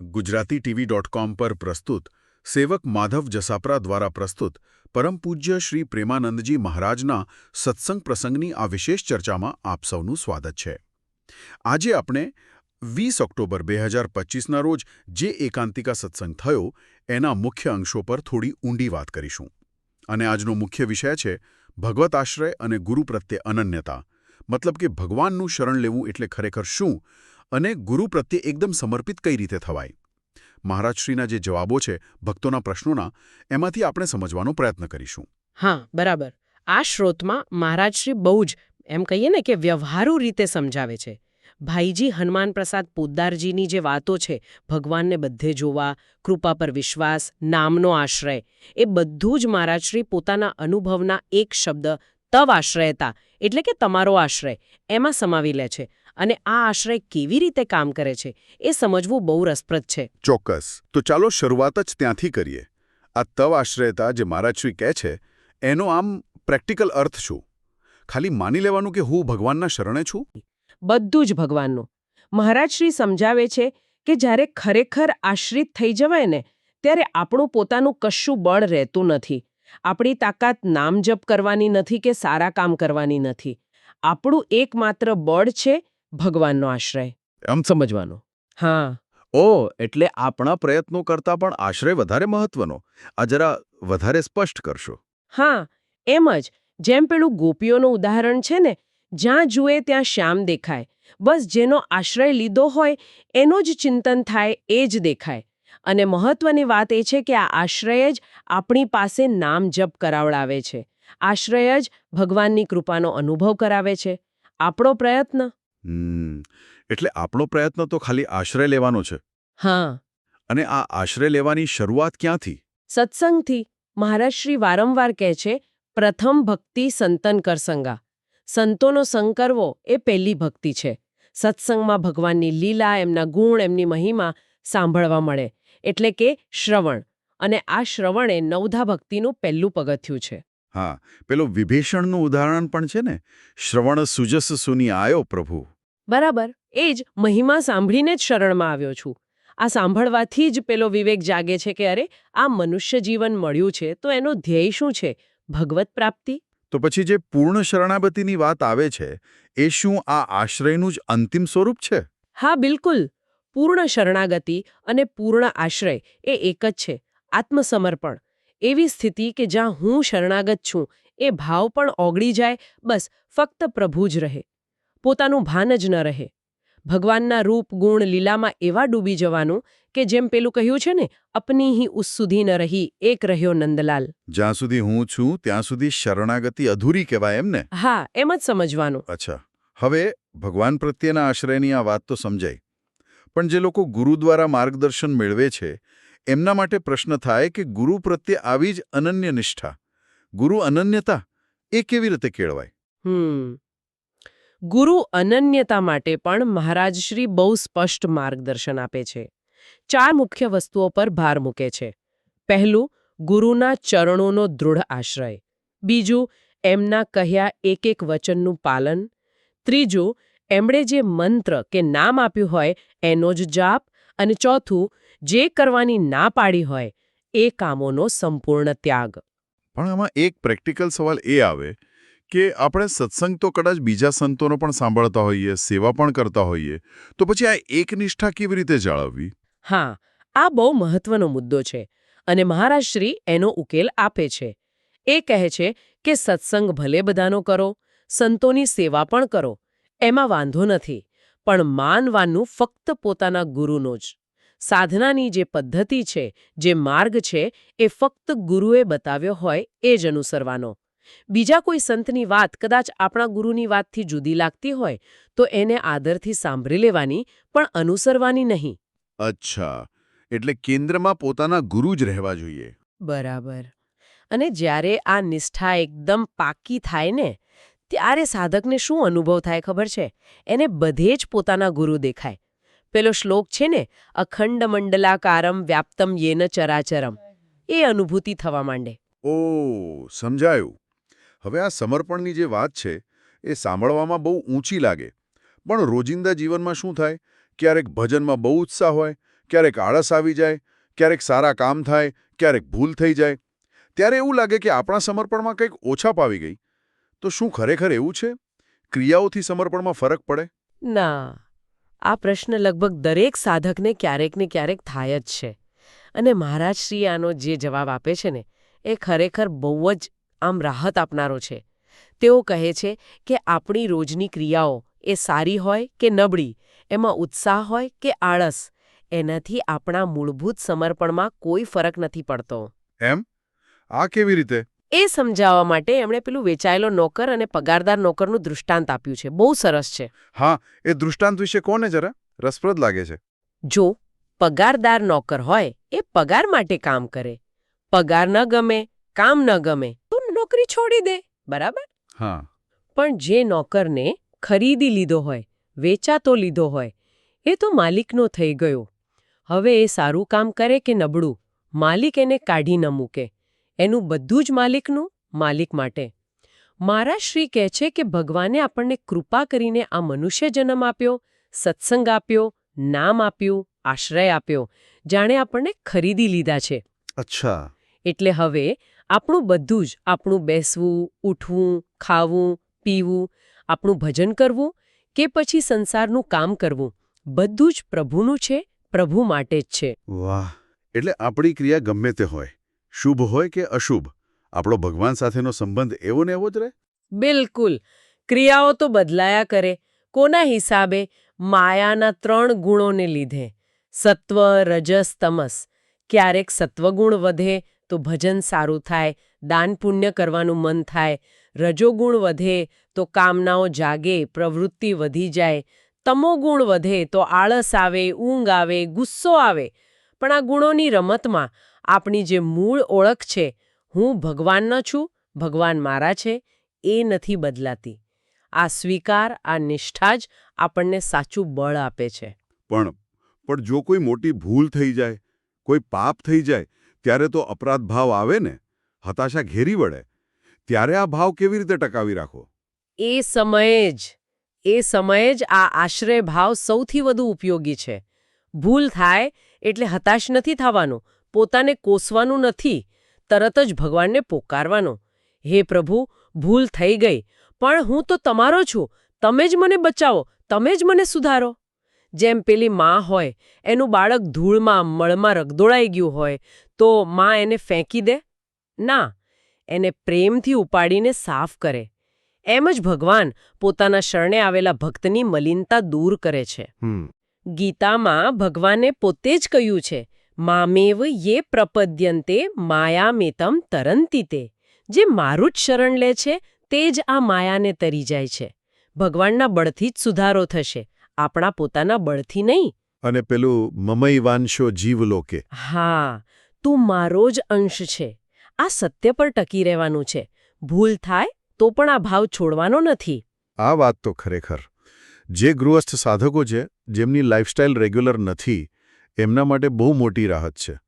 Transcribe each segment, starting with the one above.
Gujarati TV dot com પર પ્રસ્તુત સેવક માધવ જસાપરા દ્વારા પ્રસ્તુત પરમ પૂજ્ય શ્રી પ્રેમાનંદજી મહારાજના સત્સંગ પ્રસંગની આ વિશેષ ચર્ચામાં આપ સૌનું સ્વાગત છે. આજે આપણે વીસ ઓક્ટોબર બે હજાર પચીસના રોજ જે એકાંતિકા સત્સંગ થયો એના મુખ્ય અંશો પર થોડી ઊંડી વાત કરીશું. અને આજનો મુખ્ય વિષય છે ભગવત આશ્રય અને ગુરુ પ્રત્યે અનન્યતા. મતલબ કે ભગવાનનું શરણ લેવું એટલે ખરેખર શું? અને ગુરુ પ્રત્યે એકદમ સમર્પિત કઈ રીતે થવાય? મહારાજશ્રીના જે જવાબો છે, ભક્તોના પ્રશ્નોના, એમાંથી આપણે સમજવાનો પ્રયત્ન કરીશું. હા, બરાબર. આ શ્રોતમાં મહારાજશ્રી બહુ જ, એમ કહીએ ને કે વ્યવહારુ રીતે સમજાવે છે. ભાઈજી હનુમાન પ્રસાદ પોદ્દારજીની જે વાતો છે, ભગવાનને બધે જોવા, કૃપા પર વિશ્વાસ, નામનો આશ્રય, એ બધું જ મહારાજશ્રી પોતાના અનુભવના એક શબ્દ તવ આશ્રયતા એટલે કે તમારો આશ્રય, એમાં સમાવી લે છે. અને આ આશ્રય કેવી રીતે કામ કરે છે એ સમજવું બહુ રસપ્રદ છે. ચોક્કસ. તો ચાલો શરૂઆત જ ત્યાંથી કરીએ. આ તવ આશ્રયતા જે મહારાજશ્રી કહે છે એનો આમ પ્રેક્ટિકલ અર્થ શું? ખાલી માની લેવાનું કે હું ભગવાનના શરણે છું? બધું જ ભગવાનનું. મહારાજશ્રી સમજાવે છે કે જ્યારે ખરેખર આશ્રિત થઈ જવાય ને ત્યારે આપણું પોતાનું કશું બળ રહેતું નથી. આપણી તાકાત નામ જપ કરવાની નથી કે સારા કામ કરવાની નથી. આપણું એકમાત્ર બળ છે ભગવાનનો આશ્રય. એમ? સમજવાનો. હા. ઓ એટલે આપણા પ્રયત્નો કરતાં પણ આશ્રય વધારે મહત્વનો. આ જરા વધારે સ્પષ્ટ કરશો. હા એમ જ. જેમ પેલું ગોપીઓનું ઉદાહરણ છે ને જ્યાં જુએ ત્યાં શ્યામ દેખાય. બસ જેનો આશ્રય લીધો હોય એનો જ ચિંતન થાય એ જ દેખાય. અને મહત્વની વાત એ છે કે આ આશ્રય જ આપણી પાસે નામ જપ કરાવડાવે છે. આશ્રય જ ભગવાનની કૃપાનો અનુભવ કરાવે છે. આપણો પ્રયત્ન એટલે આપણો પ્રયત્ન તો ખાલી આશ્રય લેવાનો છે. હા. અને આ આશ્રય લેવાની શરૂઆત ક્યાંથી? સત્સંગથી. મહારાજશ્રી વારંવાર કહે છે પ્રથમ ભક્તિ સંતન કરસંગા સંતોનો સંગ કરવો એ પહેલી ભક્તિ છે. સત્સંગમાં ભગવાનની લીલા એમના ગુણ એમની મહિમા સાંભળવા મળે. એટલે કે શ્રવણ. અને આ શ્રવણ એ નવધા ભક્તિનું પહેલું પગથિયું છે. હા. પેલો વિભીષણનું ઉદાહરણ પણ છે ને? શ્રવણ સુજસ સુની આયો પ્રભુ. બરાબર એ જ મહિમા સાંભળીને જ શરણમાં આવ્યો છું. આ સાંભળવાથી જ પેલો વિવેક જાગે છે કે અરે આ મનુષ્ય જીવન મળ્યું છે તો એનો ધ્યેય શું છે? ભગવત પ્રાપ્તિ? તો પછી જે પૂર્ણ શરણાગતિની વાત આવે છે એ શું આ આશ્રયનું જ અંતિમ સ્વરૂપ છે? હા બિલકુલ. પૂર્ણ શરણાગતિ અને પૂર્ણ આશ્રય એ એક જ છે આત્મસમર્પણ. એવી સ્થિતિ કે જ્યાં હું શરણાગત છું એ ભાવ પણ ઓગળી જાય બસ ફક્ત પ્રભુ જ રહે. પોતાનું ભાન જ ન રહે. ભગવાનના રૂપ ગુણ લીલામાં એવા ડૂબી જવાનું કે જેમ પેલું કહ્યું છે ને અપની હી ઉસ સુધી ન રહી એક રહ્યો નંદલાલ. જ્યાં સુધી હું છું ત્યાં સુધી શરણાગતિ અધૂરી કહેવાય એમ ને? હા એમ જ સમજવાનું. અચ્છા. હવે ભગવાન પ્રત્યેના આશ્રયની આ વાત તો સમજાઈ. પણ જે લોકો ગુરુ દ્વારા માર્ગદર્શન મેળવે છે એમના માટે પ્રશ્ન થાય કે ગુરુ પ્રત્યે આવી જ અનન્ય નિષ્ઠા ગુરુ અનન્યતા એ કેવી રીતે કેળવાય? હમ. ગુરુ અનન્યતા માટે પણ મહારાજશ્રી બહુ સ્પષ્ટ માર્ગદર્શન આપે છે. ચાર મુખ્ય વસ્તુઓ પર ભાર મૂકે છે. પહેલું, ગુરુના ચરણોનો દૃઢ આશ્રય. બીજું, એમના કહ્યા એક એક વચનનું પાલન. ત્રીજું, એમણે જે મંત્ર કે નામ આપ્યું હોય એનો જ જાપ. અને ચોથું, જે કરવાની ના પાડી હોય એ કામોનો સંપૂર્ણ ત્યાગ. પણ આમાં એક પ્રેક્ટિકલ સવાલ એ આવે કે આપણે સત્સંગ તો કદાચ બીજા સંતોનો પણ સાંભળતા હોઈએ, સેવા પણ કરતા હોઈએ, તો પછી આ એક નિષ્ઠા કેવી રીતે જાળવવી? હા, આ બહુ મહત્વનો મુદ્દો છે અને મહારાજશ્રી એનો ઉકેલ આપે છે. એ કહે છે કે સત્સંગ ભલે બધાનો કરો, સંતોની સેવા પણ કરો, એમાં વાંધો નથી, પણ માનવાનું ફક્ત પોતાના ગુરુનો જ. સાધનાની જે પદ્ધતિ છે, જે માર્ગ છે, એ ફક્ત ગુરુએ બતાવ્યો હોય એ જ અનુસરવાનો. બીજા કોઈ સંતની વાત કદાચ આપણા ગુરુની વાતથી જુદી લાગતી હોય તો એને આદરથી સાંભળી લેવાની પણ અનુસરવાની નહીં. અચ્છા એટલે કેન્દ્રમાં પોતાના ગુરુ જ રહેવા જોઈએ. બરાબર. અને જ્યારે આ નિષ્ઠા એકદમ પાકી થાય ને ત્યારે સાધકને શું અનુભવ થાય ખબર છે? એને બધે જ પોતાના ગુરુ દેખાય. પેલો શ્લોક છે ને અખંડ મંડલાકારમ વ્યાપ્તમ યેન ચરાચરમ. એ અનુભૂતિ થવા માંડે. ઓ સમજાયું. હવે આ સમર્પણની જે વાત છે, એ સાંભળવામાં બહુ ઊંચી લાગે. પણ રોજિંદા જીવનમાં શું થાય? ક્યારેક ભજનમાં બહુ ઉત્સાહ હોય, ક્યારેક આળસ આવી જાય, ક્યારેક સારા કામ થાય, ક્યારેક ભૂલ થઈ જાય. ત્યારે એવું લાગે કે આપણા સમર્પણમાં કંઈક ઓછા પાવી ગઈ. તો શું ખરેખર એવું છે? ક્રિયાઓથી સમર્પણમાં ફરક પડે? ના. આ પ્રશ્ન લગભગ દરેક સાધકને ક્યારેક ને ક્યારેક થાય જ છે. અને મહારાજ શ્રી આનો જે જવાબ આપે છે ને, એ ખરેખર બહુ જ આમ રાહત આપનારો છે. તેઓ કહે છે કે આપણી રોજની ક્રિયાઓ એ સારી હોય કે નબળી એમાં ઉત્સાહ હોય કે આળસ એનાથી આપણા મૂળભૂત સમર્પણમાં કોઈ ફરક નથી પડતો. એમ? આ કેવી રીતે? એ સમજાવવા માટે એમણે પેલું વેચાયેલો નોકર અને પગારદાર નોકરનું દૃષ્ટાંત આપ્યું છે. બહુ સરસ છે. હા એ દૃષ્ટાંત વિશે કોને જરા? રસપ્રદ લાગે છે. જો પગારદાર નોકર હોય એ પગાર માટે કામ કરે. પગાર ન ગમે કામ ન ગમે નોકરી છોડી દે બરાબર? હા. પણ જે નોકરને ખરીદી લીધો હોય વેચાતો લીધો હોય એ તો માલિકનો થઈ ગયો. હવે એ સારું કામ કરે કે નબળું? માલિક એને કાઢી ન મૂકે. એનું બધું જ માલિકનું માલિક માટે. મારા શ્રી કહે છે કે ભગવાને આપણને કૃપા કરીને આ મનુષ્ય જન્મ આપ્યો સત્સંગ આપ્યો નામ આપ્યું આશ્રય આપ્યો જાણે આપણને ખરીદી લીધા છે. અચ્છા. એટલે હવે આપણું બધું જ આપણું બેસવું ઉઠવું ખાવું પીવું આપણું ભજન કરવું કે પછી સંસારનું કામ કરવું બધું જ પ્રભુનું છે પ્રભુ માટે જ છે. વાહ એટલે આપણી ક્રિયા ગમે તે હોય શુભ હોય કે અશુભ આપણો ભગવાન સાથેનો સંબંધ એવો ને એવો જ રહે? બિલકુલ ક્રિયાઓ તો બદલાયા કરે કોના હિસાબે? માયાના ત્રણ ગુણોને લીધે સત્વ રજસ તમસ ક્યારેક સત્વગુણ વધે તો ભજન સારું થાય, દાન પુણ્ય કરવાનું મન થાય રજોગુણ વધે તો કામનાઓ જાગે, પ્રવૃત્તિ વધી જાય તમોગુણ વધે તો આળસ આવે, ઊંઘ આવે, ગુસ્સો આવે. પણ આ ગુણોની રમતમાં આપણી જે મૂળ ઓળખ છે, હું ભગવાનનો છું, ભગવાન મારા છે, એ નથી બદલાતી. આ સ્વીકાર, આ નિષ્ઠા જ આપણને સાચું બળ આપે છે. પણ પણ જો કોઈ મોટી ભૂલ થઈ જાય, કોઈ પાપ થઈ જાય ત્યારે તો અપરાધ ભાવ આવે ને, હતાશા ઘેરી વળે. ત્યારે આ ભાવ કેવી રીતે ટકાવી રાખો એ સમયે જ, એ સમયે જ આ આશ્રય ભાવ સૌથી વધુ ઉપયોગી છે. ભૂલ થાય એટલે હતાશ નથી થવાનું, પોતાને કોસવાનું નથી, તરત જ ભગવાનને પોકારવાનો. હે પ્રભુ, ભૂલ થઈ ગઈ, પણ હું તો તમારો છું, તમે જ મને બચાવો, તમે જ મને સુધારો. જેમ પેલી માં હોય એનું બાળક ધૂળમાં મળમાં રગદોળાઈ ગયું હોય તો માં એને ફેંકી દે? ના એને પ્રેમથી ઉપાડીને સાફ કરે. એમ જ ભગવાન પોતાના શરણે આવેલા ભક્તની મલિનતા દૂર કરે છે. ગીતામાં ભગવાને પોતે જ કહ્યું છે મામેવ યે પ્રપદ્યંતે માયામેતમ તરંતિ તે જે મારું જ શરણ લે છે તે જ આ માયાને તરી જાય છે. ભગવાનના બળથી જ સુધારો થશે. આપણા પોતાના બળથી નહીં. અને પેલું મમૈવાંશો જીવલોકે. હા તું મારો જ અંશ છે. આ સત્ય પર ટકી રહેવાનું છે. ભૂલ થાય તો પણ આ ભાવ છોડવાનો નથી. આ વાત તો ખરેખર. જે ગૃહસ્થ સાધકો છે જેમની લાઇફસ્ટાઇલ રેગ્યુલર નથી એમના માટે બહુ મોટી રાહત છે.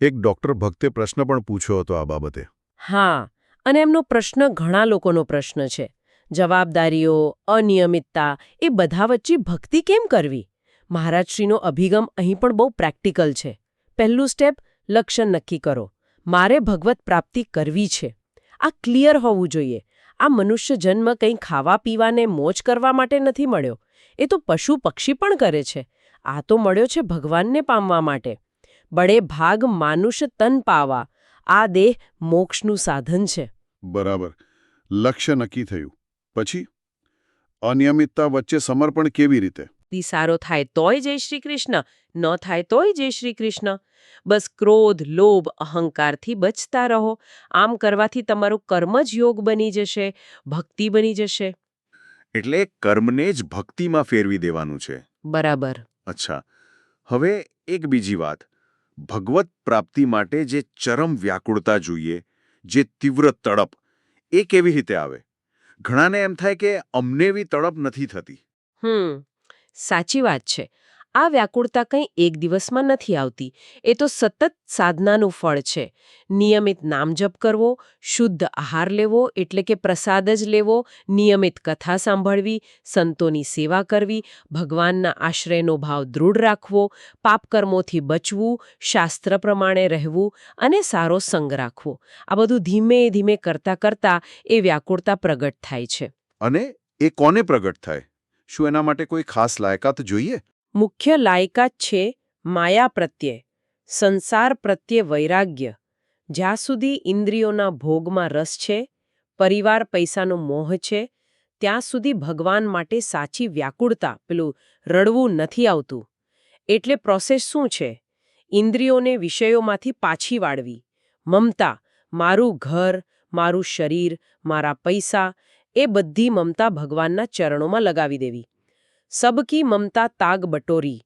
એક ડૉક્ટર ભક્તે પ્રશ્ન પણ પૂછ્યો હતો આ બાબતે. હા અને એમનો પ્રશ્ન ઘણા લોકોનો પ્રશ્ન છે. જવાબદારીઓ, અનિયમિતતા, એ બધા વચ્ચે ભક્તિ કેમ કરવી? મહારાજશ્રીનો અભિગમ અહીં પણ બહુ પ્રેક્ટિકલ છે. પહેલું સ્ટેપ લક્ષ્ય નક્કી કરો. મારે ભગવત પ્રાપ્તિ કરવી છે. આ ક્લિયર હોવું જોઈએ. આ મનુષ્ય જન્મ કંઈ ખાવા પીવાને મોજ કરવા માટે નથી મળ્યો. એ તો પશુ પક્ષી પણ કરે છે. આ તો મળ્યો છે ભગવાનને પામવા માટે. બળે ભાગ માનુષ તન પાવા. આ દેહ મોક્ષનું સાધન છે. બરાબર. લક્ષ્ય નક્કી થયું. પછી? અનિયમિતતા વચ્ચે સમર્પણ કેવી રીતે? તી સારો થાય તોય જય શ્રી કૃષ્ણ ન થાય તોય જય શ્રી કૃષ્ણ. બસ ક્રોધ લોભ અહંકારથી બચતા રહો. આમ કરવાથી તમારું કર્મ જ યોગ બની જશે ભક્તિ બની જશે. એટલે કર્મને જ ભક્તિમાં ફેરવી દેવાનું છે. બરાબર. અચ્છા. હવે એક બીજી વાત. ભગવત પ્રાપ્તિ માટે જે ચરમ વ્યાકુળતા જોઈએ જે તીવ્ર તડપ એ કેવી રીતે આવે? ઘણાને એમ થાય કે અમને એવી તડપ નથી થતી. હમ સાચી વાત છે. આ વ્યાકુળતા કંઈ એક દિવસમાં નથી આવતી. એ તો સતત સાધનાનું ફળ છે. નિયમિત નામજપ કરવો, શુદ્ધ આહાર લેવો, એટલે કે પ્રસાદ જ લેવો, નિયમિત કથા સાંભળવી, સંતોની સેવા કરવી, ભગવાનના આશ્રયનો ભાવ દૃઢ રાખવો, પાપકર્મોથી બચવું, શાસ્ત્ર પ્રમાણે રહેવું અને સારો સંગ રાખવો. આ બધું ધીમે ધીમે કરતા કરતા એ વ્યાકુળતા પ્રગટ થાય છે. અને એ કોને પ્રગટ થાય? શું એના માટે કોઈ ખાસ લાયકાત જોઈએ? મુખ્ય લાયકાત છે માયા પ્રત્યે, સંસાર પ્રત્યે વૈરાગ્ય, જ્યાં સુધી ઇન્દ્રિયોના ભોગમાં રસ છે, પરિવાર પૈસાનો મોહ છે, ત્યાં સુધી ભગવાન માટે સાચી વ્યાકુળતા, પેલું રડવું નથી આવતું. એટલે પ્રોસેસ શું છે? ઇન્દ્રિયોને વિષયોમાંથી પાછી વાળવી. મમતા, મારું ઘર, મારું શરીર, મારા પૈસા, એ બધી મમતા ભગવાનના ચરણોમાં લગાવી દેવી. સબકી મમતા તાગ બટોરી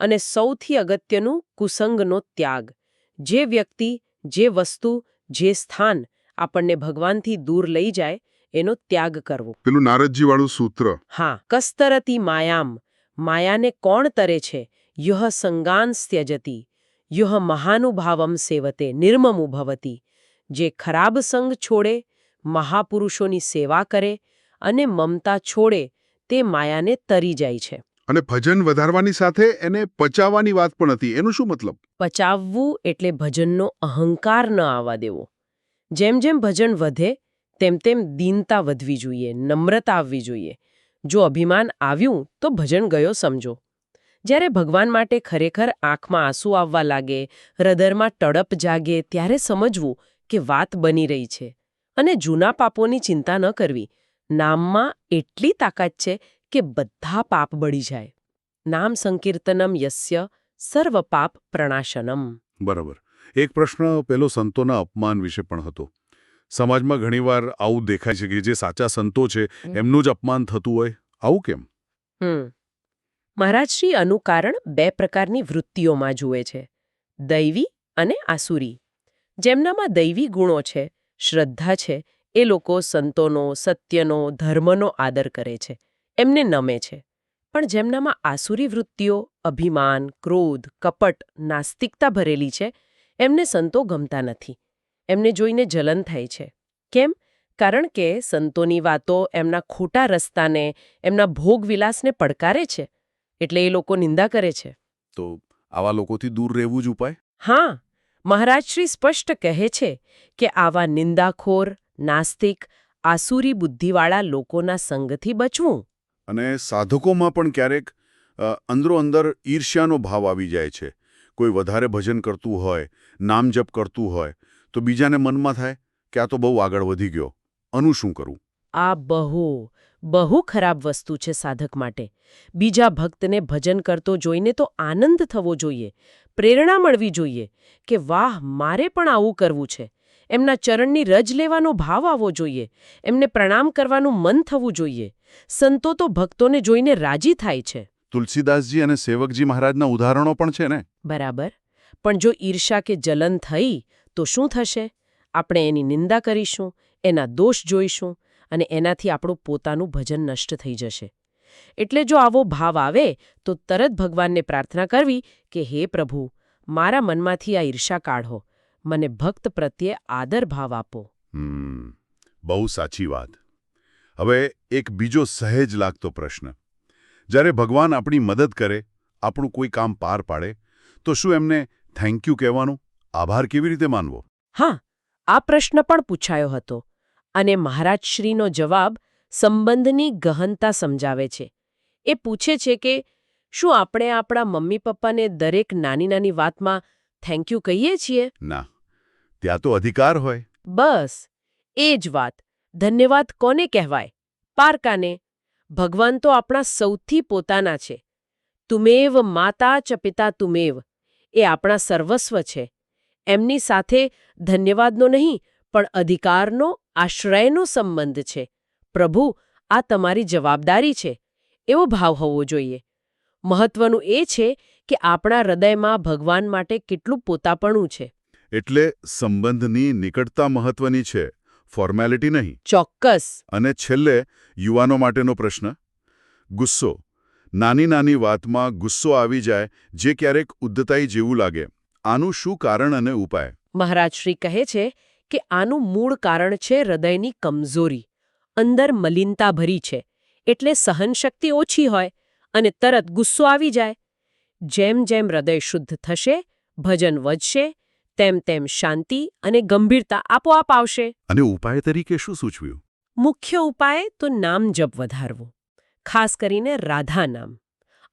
અને સૌથી અગત્યનું કુસંગનો ત્યાગ. જે વ્યક્તિ જે વસ્તુ જે સ્થાન આપણને ભગવાનથી દૂર લઈ જાય એનો ત્યાગ કરવો. પેલું નારદજી વાળું સૂત્ર. હા કસ્તરતી માયામ. માયાને કોણ તરે છે? યુહ સંગાન સ્યજતી. યુહ મહાનુભાવમ સેવતે નિર્મમુ ભવતી. જે ખરાબ સંગ છોડે મહાપુરુષોની સેવા કરે અને મમતા છોડે તે માયાને તરી જાય છે. અને ભજન વધારવાની સાથે એને પચાવવાની વાત પણ હતી. એનું શું મતલબ? પચાવવું એટલે ભજનનો અહંકાર ન આવવા દેવો. જેમ જેમ ભજન વધે તેમ તેમ દીનતા વધવી જોઈએ નમ્રતા આવવી જોઈએ. જો અભિમાન આવ્યું તો ભજન ગયો સમજો. જ્યારે ભગવાન માટે ખરેખર આંખમાં આંસુ આવવા લાગે હૃદયમાં ટડપ જાગે ત્યારે સમજવું કે વાત બની રહી છે. અને જૂના પાપોની ચિંતા ન કરવી. નામમાં એટલી તાકાત છે કે બધા પાપ બળી જાય. નામ સંકીર્તનમ યસ્ય સર્વ પાપ પ્રણાશનમ. બરાબર. એક પ્રશ્ન પેલો સંતોના અપમાન વિશે પણ હતો. સમાજમાં ઘણીવાર આવું દેખાય છે કે જે સાચા સંતો છે એમનું જ અપમાન થતું હોય. આવું કેમ? હમ. મહારાજશ્રી આનું કારણ બે પ્રકારની વૃત્તિઓમાં જુએ છે. દૈવી અને આસુરી. જેમનામાં દૈવી ગુણો છે શ્રદ્ધા છે એ લોકો સંતોનો સત્યનો ધર્મનો આદર કરે છે એમને નમે છે. પણ જેમનામાં આસુરી વૃત્તિઓ અભિમાન ક્રોધ કપટ નાસ્તિકતા ભરેલી છે એમને સંતો ગમતા નથી. એમને જોઈને જલન થાય છે. કેમ? કારણ કે સંતોની વાતો એમના ખોટા રસ્તાને એમના ભોગવિલાસને પડકારે છે. એટલે એ લોકો નિંદા કરે છે. તો આવા લોકોથી દૂર રહેવું જ ઉપાય? હા. મહારાજ શ્રી સ્પષ્ટ કહે છે કે આવા નિંદાખોર નાસ્તિક આસુરી બુદ્ધિવાળા લોકોના સંગથી બચવું? અને સાધકોમાં પણ ક્યારેક અંદરોઅંદર અંદરો અંદર ઈર્ષ્યાનો ભાવ આવી જાય છે. કોઈ વધારે ભજન કરતું હોય નામ જપ કરતું હોય તો બીજાને મનમાં થાય કે આ તો બહુ આગળ વધી ગયો. અનું શું કરું? આ બહુ બહુ ખરાબ વસ્તુ છે સાધક માટે. બીજા ભક્તને ભજન કરતો જોઈને તો આનંદ થવો જોઈએ. પ્રેરણા મળવી જોઈએ કે વાહ મારે પણ આવું કરવું છે. એમના ચરણની રજ લેવાનો ભાવ આવવો જોઈએ. એમને પ્રણામ કરવાનું મન થવું જોઈએ. સંતો તો ભક્તોને જોઈને રાજી થાય છે. તુલસીદાસજી અને સેવકજી મહારાજના ઉદાહરણો પણ છે ને? બરાબર. પણ જો ઈર્ષા કે જલન થઈ તો શું થશે? આપણે એની નિંદા કરીશું એના દોષ જોઈશું અને એનાથી આપણું પોતાનું ભજન નષ્ટ થઈ જશે. એટલે જો આવો ભાવ આવે તો તરત ભગવાનને પ્રાર્થના કરવી કે હે પ્રભુ મારા મનમાંથી આ ઈર્ષા કાઢો. મને ભક્ત પ્રત્યે આદર ભાવ આપો. હમ બહુ સાચી વાત. હવે એક બીજો સહેજ લાગતો પ્રશ્ન. જ્યારે ભગવાન આપણી મદદ કરે આપણું કોઈ કામ પાર પાડે તો શું એમને થેન્ક યુ કહેવાનું? આભાર કેવી રીતે માનવો? હા આ પ્રશ્ન પણ પૂછાયો હતો અને મહારાજશ્રીનો જવાબ સંબંધની ગહનતા સમજાવે છે. એ પૂછે છે કે શું આપણે આપણા મમ્મી પપ્પાને દરેક નાની નાની વાતમાં થેન્ક યુ કહીએ છીએ? ના. ત્યાં તો અધિકાર હોય. બસ. એ જ વાત. ધન્યવાદ કોને કહેવાય? પારકાને. ભગવાન તો આપણા સૌથી પોતાના છે. તુમેવ માતા ચ પિતા તુમેવ. એ આપણા સર્વસ્વ છે. એમની સાથે ધન્યવાદનો નહીં પણ અધિકારનો આશ્રયનો સંબંધ છે. પ્રભુ આ તમારી જવાબદારી છે. એવો ભાવ હોવો જોઈએ. મહત્વનું એ છે કે આપણા હૃદયમાં ભગવાન માટે કેટલું પોતાપણું છે? એટલે સંબંધની નિકટતા મહત્વની છે ફોર્મેલિટી નહીં. ચોક્કસ. અને છેલ્લે યુવાનો માટેનો પ્રશ્ન. ગુસ્સો. નાની નાની વાતમાં ગુસ્સો આવી જાય જે ક્યારેક ઉદ્ધતાઈ જેવું લાગે. આનું શું કારણ અને ઉપાય? મહારાજ શ્રી કહે છે કે આનું મૂળ કારણ છે હૃદયની કમજોરી. અંદર મલિનતા ભરી છે. એટલે સહનશક્તિ ઓછી હોય અને તરત ગુસ્સો આવી જાય. જેમ જેમ હૃદય શુદ્ધ થશે ભજન વધશે તેમ તેમ શાંતિ અને ગંભીરતા આપોઆપ આવશે. અને ઉપાય તરીકે શું સૂચવ્યું? મુખ્ય ઉપાય તો નામ જપ વધારવો ખાસ કરીને રાધા નામ.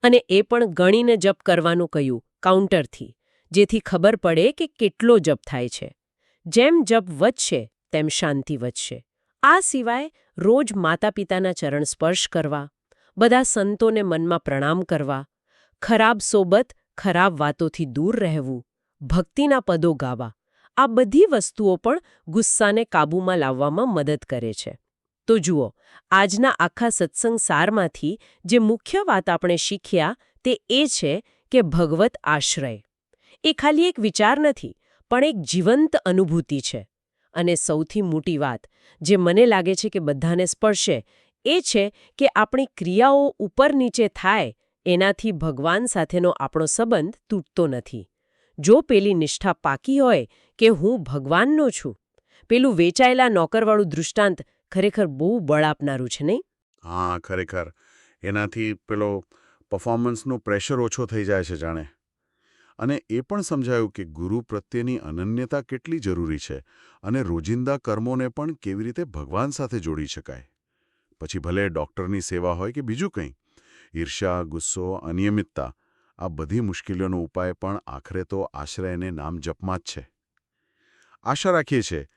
અને એ પણ ગણીને જપ કરવાનું કહ્યું કાઉન્ટરથી જેથી ખબર પડે કે કેટલો જપ થાય છે. જેમ જપ વધશે તેમ શાંતિ વધશે. આ સિવાય રોજ માતા પિતાના ચરણ સ્પર્શ કરવા બધા સંતોને મનમાં પ્રણામ કરવા ખરાબ સોબત, ખરાબ વાતોથી દૂર રહેવું, ભક્તિના પદો ગાવા, આ બધી વસ્તુઓ પણ ગુસ્સાને કાબૂમાં લાવવામાં મદદ કરે છે. તો જુઓ, આજના આખા સત્સંગ સારમાંથી જે મુખ્ય વાત આપણે શીખ્યા તે એ છે કે ભગવત આશ્રય. એ ખાલી એક વિચાર નથી, પણ એક જીવંત અનુભૂતિ છે. અને સૌથી મોટી વાત જે મને લાગે છે કે બધાને સ્પર્શે, એ છે કે આપણી ક્રિયાઓ ઉપર નીચે થાય એનાથી ભગવાન સાથેનો આપણો સંબંધ તૂટતો નથી. જો પેલી નિષ્ઠા પાકી હોય કે હું ભગવાનનો છું, પેલું વેચાયેલા નોકરવાળું દૃષ્ટાંત ખરેખર બહુ બળ આપનારું છે નહીં? હા, ખરેખર. એનાથી પેલો પર્ફોમન્સનું પ્રેશર ઓછો થઈ જાય છે જાણે. અને એ પણ સમજાયું કે ગુરુ પ્રત્યેની અનન્યતા કેટલી જરૂરી છે અને રોજિંદા કર્મોને પણ કેવી રીતે ભગવાન સાથે જોડી શકાય. પછી ભલે ડૉક્ટરની સેવા હોય કે બીજું કંઈ ઈર્ષા, ગુસ્સો, અનિયમિતતા આ બધી મુશ્કેલીઓનો ઉપાય પણ આખરે તો આશ્રયને નામ જપમાં જ છે. આશા રાખીએ છીએ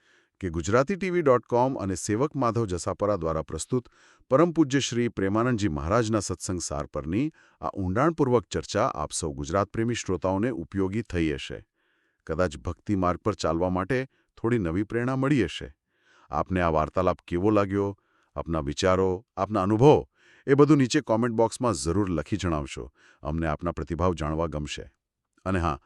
કે ગુજરાતી ટીવી ડોટ કોમ અને સેવક માધવ જસાપરા દ્વારા પ્રસ્તુત પરમ પૂજ્ય શ્રી પ્રેમાનંદજી મહારાજના સત્સંગ સાર પરની આ ઊંડાણપૂર્વક ચર્ચા આપ સૌ ગુજરાત પ્રેમી શ્રોતાઓને ઉપયોગી થઈ હશે. કદાચ ભક્તિ માર્ગ પર ચાલવા માટે થોડી નવી પ્રેરણા મળી હશે. આપને આ વાર્તાલાપ કેવો લાગ્યો? આપના વિચારો, આપના અનુભવો એ બધું નીચે કોમેન્ટ બોક્સમાં જરૂર લખી જણાવશો. અમને આપના પ્રતિભાવ જાણવા ગમશે. અને હા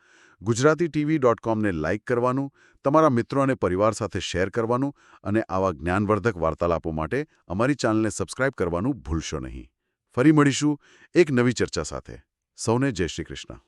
ગુજરાતી ટીવી ડોટ કોમને લાઇક કરવાનું, તમારા મિત્રો અને પરિવાર સાથે શેર કરવાનું અને આવા જ્ઞાનવર્ધક વાર્તાલાપો માટે અમારી ચેનલને સબસ્ક્રાઇબ કરવાનું ભૂલશો નહીં. ફરી મળીશું એક નવી ચર્ચા સાથે. સૌને જય શ્રી કૃષ્ણ.